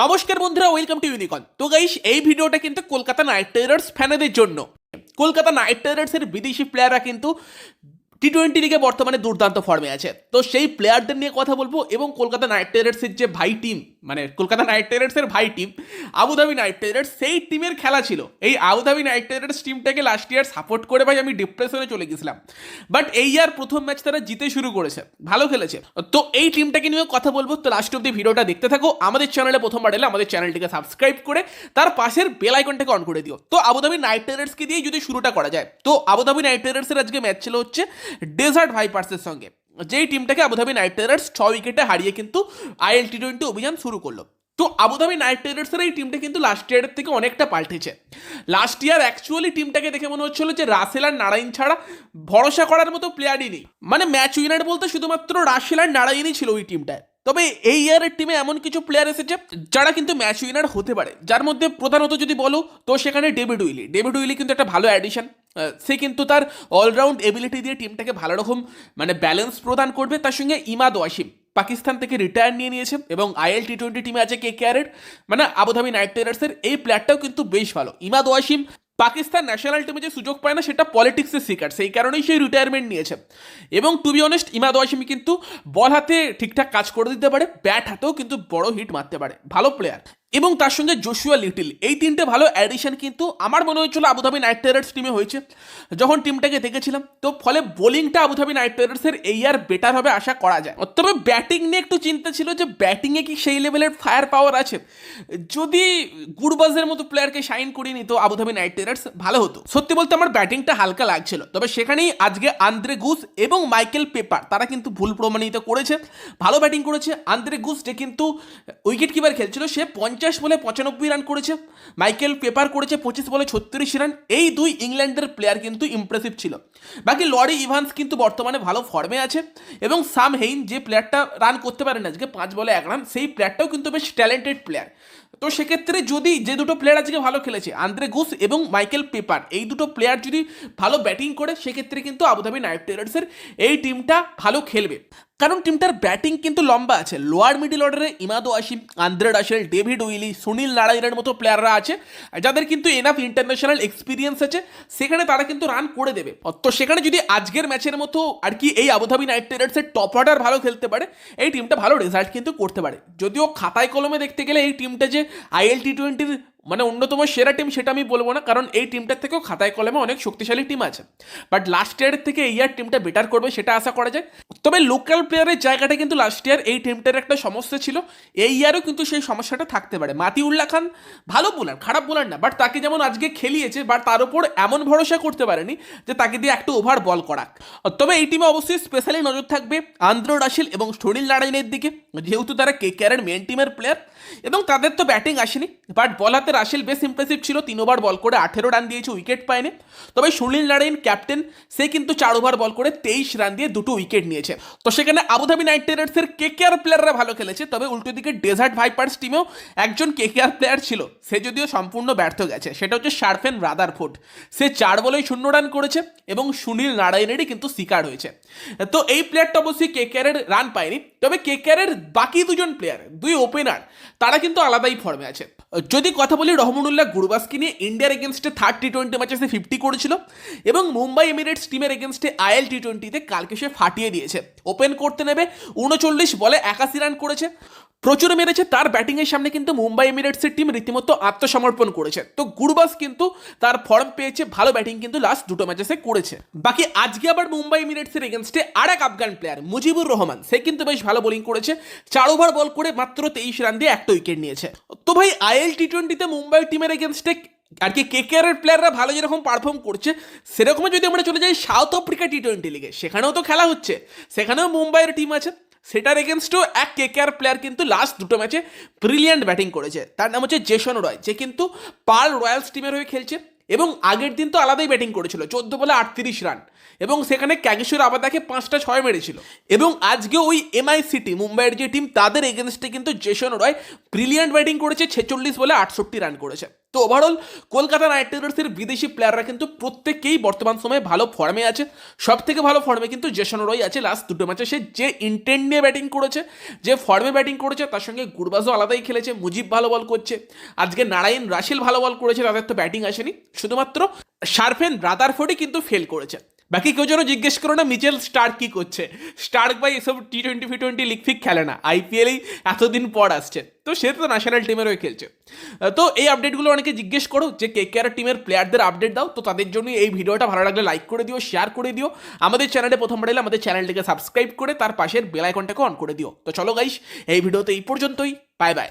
নমস্কার বন্ধুরা welcome to ইউনিকন তো গাইস এই ভিডিওটা কিন্তু কলকাতা নাইট রাইডার্স ফ্যানেদের জন্য। কলকাতা নাইট রাইডার্সের বিদেশি প্লেয়াররা কিন্তু টি টোয়েন্টি লিগে বর্তমানে দুর্দান্ত ফর্মে আছে। তো সেই প্লেয়ারদের নিয়ে কথা বলব এবং কলকাতা নাইট রাইডার্সের যে ভাই টিম মানে কলকাতা নাইট রাইডার্সের ভাই টিম আবুধাবি নাইট রাইডার্স, সেই টিমের খেলা ছিল। এই আবুধাবি নাইট রাইডার্স টিমটাকে লাস্ট ইয়ার সাপোর্ট করে ভাই আমি ডিপ্রেশনে চলে গেছিলাম। বাট এই ইয়ার প্রথম ম্যাচ তারা জিতে শুরু করেছে, ভালো খেলেছে। তো এই টিমটাকে নিয়ে কথা বলব, তো লাস্ট অব্দি ভিডিওটা দেখতে থাকো। আমাদের চ্যানেলে প্রথমবার এলে আমাদের চ্যানেলটিকে সাবস্ক্রাইব করে, তার পাশের বেল আইকনটাকে অন করে দিও। তো আবুধাবি নাইট রাইডার্সকে দিয়ে যদি শুরুটা করা যায়, তো আবুধাবি নাইট রাইডার্সের আজকে ম্যাচ ছিল হচ্ছে ডেজার্ট ভাইপার্সের সঙ্গে। যেই টিমটাকে আবুধাবি নাইট রাইডার্স ছ উইকেটে হারিয়ে কিন্তু আইএল টি টোয়েন্টি অভিযান শুরু করল। তো আবুধাবি নাইট রাইডার্সের এই টিমটা কিন্তু লাস্ট ইয়ারের থেকে অনেকটা পাল্টেছে। লাস্ট ইয়ার অ্যাকচুয়ালি টিমটাকে দেখে মনে হচ্ছিল যে রাসেল আর নারায়ণ ছাড়া ভরসা করার মতো প্লেয়ারই নেই। মানে ম্যাচ উইনার বলতে শুধুমাত্র রাসেল আর নারায়ণই ছিল ওই টিমটায়। তবে এই ইয়ারের টিমে এমন কিছু প্লেয়ার এসেছে যারা কিন্তু ম্যাচ উইনার হতে পারে। যার মধ্যে প্রধানত যদি বলো, তো সেখানে ডেভিড উইলি। ডেভিড উইলি কিন্তু একটা ভালো অ্যাডিশন সে কিন্তু তার অলরাউন্ড এবিলিটি দিয়ে টিমটাকে ভালো রকম মানে ব্যালেন্স প্রদান করবে। তার সঙ্গে ইমাদ ওয়াসিম পাকিস্তান থেকে রিটায়ার নিয়ে নিয়েছে এবং আইএল টি টোয়েন্টি টিমে আছে কে কেয়ারের মানে আবুধাবি নাইট রাইডার্সের এই প্লেয়ারটাও কিন্তু বেশ ভালো। ইমাদ ওয়াসিম পাকিস্তান ন্যাশনাল টিমে যে সুযোগ পায় না, সেটা পলিটিক্সের শিকার। সেই কারণেই সেই রিটায়ারমেন্ট নিয়েছে। এবং টু বি অনেস্ট ইমাদ ওয়াসিমি কিন্তু বল হাতে ঠিকঠাক কাজ করে দিতে পারে ব্যাট হাতেও কিন্তু বড় হিট মারতে পারে। ভালো প্লেয়ার এবং তার সঙ্গে জোশুয়া লিটিল। এই তিনটে ভালো অ্যাডিশন কিন্তু আমার মনে হয়েছিল আবুধাবি নাইট রাইডার্স টিমে হয়েছে। যখন টিমটাকে দেখেছিলাম, তো ফলে বোলিংটা আবুধাবি নাইট রাইডার্সের এই আর বেটার হবে আশা করা যায়। তবে ব্যাটিং নিয়ে একটু চিন্তা ছিল যে ব্যাটিংয়ে কি সেই লেভেলের ফায়ার পাওয়ার আছে। যদি গুরবাজের মতো প্লেয়ারকে সাইন করিয়ে নিত আবুধাবি নাইট রাইডার্স ভালো হতো। সত্যি বলতে আমার ব্যাটিংটা হালকা লাগছিল। তবে সেখানেই আজকে আন্দ্রে গুস এবং মাইকেল পেপার তারা কিন্তু ভুল প্রমাণিত করেছে। ভালো ব্যাটিং করেছে। আন্দ্রে গুস যে কিন্তু উইকেট কিপার খেলছিল, সে পঞ্চাশ বলে পঁচানব্বই রান করেছে মাইকেল পেপার করেছে পঁচিশ বলে ছত্রিশ রান এই দুই ইংল্যান্ডের প্লেয়ার কিন্তু ইমপ্রেসিভ ছিল। বাকি লরি ইভান্স কিন্তু বর্তমানে ভালো ফর্মে আছে এবং সাম হেইন যে প্লেয়ারটা রান করতে পারেন আজকে, পাঁচ বলে এক রান সেই প্লেয়ারটাও কিন্তু বেশ ট্যালেন্টেড প্লেয়ার তো সেক্ষেত্রে যদি যে দুটো প্লেয়ার আজকে ভালো খেলেছে আন্দ্রে গুস এবং মাইকেল পেপার এই দুটো প্লেয়ার যদি ভালো ব্যাটিং করে, সেক্ষেত্রে কিন্তু আবুধাবি নাইট রাইডার্সের এই টিমটা ভালো খেলবে। কারণ টিমটার ব্যাটিং কিন্তু লম্বা আছে। লোয়ার মিডিল অর্ডারে ইমাদো Wasim Andre Russell David Willey, Sunil নারায়ণের মতো প্লেয়াররা আছে, যাদের কিন্তু এনাফ ইন্টারন্যাশনাল এক্সপিরিয়েন্স আছে। সেখানে তারা কিন্তু রান করে দেবে। তো সেখানে যদি আজকের ম্যাচের মতো আর কি এই আবুধাবি নাইট রাইডার্সের টপ অর্ডার ভালো খেলতে পারে, এই টিমটা ভালো রেজাল্ট কিন্তু করতে পারে। যদিও খাতায় কলমে দেখতে গেলে এই টিমটা যে আইএল টি টোয়েন্টির মানে অন্যতম সেরা টিম সেটা আমি বলব না, কারণ এই টিমটার থেকেও খাতায় কলমে অনেক শক্তিশালী টিম আছে। বাট লাস্ট ইয়ারের থেকে এই ইয়ার টিমটা বেটার করবে সেটা আশা করা যায়। তবে লোকাল প্লেয়ারের জায়গাটা কিন্তু লাস্ট ইয়ার এই টিমটার একটা সমস্যা ছিল। এই ইয়ারও কিন্তু সেই সমস্যাটা থাকতে পারে। মাতিউল্লাহ খান ভালো বোলার খারাপ বোলার না বাট তাকে যেমন আজকে খেলিয়েছে বাট তার উপর এমন ভরসা করতে পারেনি যে তাকে দিয়ে একটু ওভার বল করাক। তবে এই টিমে অবশ্যই স্পেশালি নজর থাকবে আন্দ্র রাশিল এবং সুনীল নারায়ণের দিকে। যেহেতু তারা কে কেয়ারের মেন টিমের প্লেয়ার এবং তাদের তো ব্যাটিং আসেনি বাট বল হাতে রাশিল বেশ ইমপ্রেসিভ ছিল, তিন ওভার বল করে আঠেরো রান দিয়েছে উইকেট পায়নি। তবে সুনীল নারায়ণ ক্যাপ্টেন সে কিন্তু চার ওভার বল করে তেইশ রান দিয়ে দুটো উইকেট নিয়েছে। তো সেখানে আবুধাবি নাইট রাইডার্সের কে কে আর প্লেয়াররা ভালো খেলেছে, তবে উল্টো দিকে ডেজার্ট ভাইপার্স টিমেও একজন কে কে আর প্লেয়ার ছিল, সে যদিও সম্পূর্ণ ব্যর্থ গেছে। সেটা হচ্ছে শার্ফেন রাদারফোর্ড সে চার বলেই শূন্য রান করেছে এবং সুনীল নারায়ণেরই কিন্তু শিকার হয়েছে। তো এই প্লেয়ারটা অবশ্যই কে কেয়ারের রান পায়নি। তবে কে কেয়ারের বাকি দুজন প্লেয়ার দুই ওপেনার তারা কিন্তু আলাদাই ফর্মে আছে। যদি কথা বলি রহমানুল্লাহ গুরবাসকে নিয়ে ইন্ডিয়ার এগেনস্টে থার্ড টি টোয়েন্টি ম্যাচে সে ফিফটি করেছিল এবং মুম্বাই এমিরেটস টিমের এগেনস্টে আইএল টি টোয়েন্টিতে কালকে সে ফাটিয়ে দিয়েছে। ওপেন করতে নেবে, উনচল্লিশ বলে একাশি রান করেছে। প্রচুর মেরেছে, তার ব্যাটিংয়ের সামনে কিন্তু মুম্বাই এমিরেটসের টিম রীতিমতো আত্মসমর্পণ করেছে। তো গুরবাস কিন্তু তার ফর্ম পেয়েছে, ভালো ব্যাটিং কিন্তু লাস্ট দুটো ম্যাচে সে করেছে। বাকি আজকে আবার মুম্বাই এমিরেটসের এগেনস্টে আর এক আফগান প্লেয়ার মুজিবুর রহমান, সে কিন্তু বেশ ভালো বোলিং করেছে। চার ওভার বল করে মাত্র তেইশ রান দিয়ে একটা উইকেট নিয়েছে। তো ভাই আইএল টি টোয়েন্টিতে মুম্বাই টিমের এগেনস্টে আর কি কে কেয়ারের প্লেয়াররা ভালো যেরকম পারফর্ম করছে, সেরকমই যদি আমরা চলে যাই সাউথ আফ্রিকা টি টোয়েন্টি লিগে সেখানেও তো খেলা হচ্ছে। সেখানেও মুম্বাইয়ের টিম আছে। সেটার এগেনস্টও এক কে কে আর প্লেয়ার কিন্তু লাস্ট দুটো ম্যাচে ব্রিলিয়ান্ট ব্যাটিং করেছে। তার নাম হচ্ছে জেসন রয়, যে কিন্তু পার্ল রয়্যালস টিমের হয়ে খেলছে এবং আগের দিন তো আলাদাই ব্যাটিং করেছিল, চোদ্দ বলে আটত্রিশ রান এবং সেখানে ক্যাগেশ্বর আবাদাকে পাঁচটা ছয় মেরেছিল। এবং আজকে ওই এমআইসিটি মুম্বাইয়ের যে টিম তাদের এগেনস্টে কিন্তু জেসন রয় ব্রিলিয়ান্ট ব্যাটিং করেছে, ছেচল্লিশ বলে আটষট্টি রান করেছে। তো ওভারঅল কলকাতা নাইট রাইডার্সের বিদেশি প্লেয়াররা কিন্তু প্রত্যেকেই বর্তমান সময়ে ভালো ফর্মে আছে। সব থেকে ভালো ফর্মে কিন্তু জেসন রয় আছে। লাস্ট দুটো ম্যাচে সে যে ইন্টেন্ট নিয়ে ব্যাটিং করেছে, যে ফর্মে ব্যাটিং করেছে, তার সঙ্গে গুরবাজও আলাদাই খেলেছে, মুজিব ভালো বল করছে। আজকে নারায়ণ রাশিল ভালো বল করেছে, তাদের তো ব্যাটিং আসেনি। শুধুমাত্র শারফেন রাদারফোর্ডই কিন্তু ফেল করেছে। বাকি কেউ যেন জিজ্ঞেস করো না মিচেল স্টার্ক কি করছে। স্টার্ক ভাই এসব টি টোয়েন্টি ফি টোয়েন্টি লিগ ফিক খেলে না। আইপিএলেই এতদিন পর আসছে। তো সে তো ন্যাশনাল টিমের হয়ে খেলছে। তো এই আপডেটগুলো অনেকে জিজ্ঞেস করো যে কে কে আর টিমের প্লেয়ারদের আপডেট দাও। তো তাদের জন্য এই ভিডিওটা ভালো লাগলে লাইক করে দিও শেয়ার করে দিও। আমাদের চ্যানেলে প্রথমবার এলে আমাদের চ্যানেলটিকে সাবস্ক্রাইব করে তার পাশের বেল আইকনটাকে অন করে দিও। তো চলো গাইস এই ভিডিওতে এই পর্যন্তই। Bye bye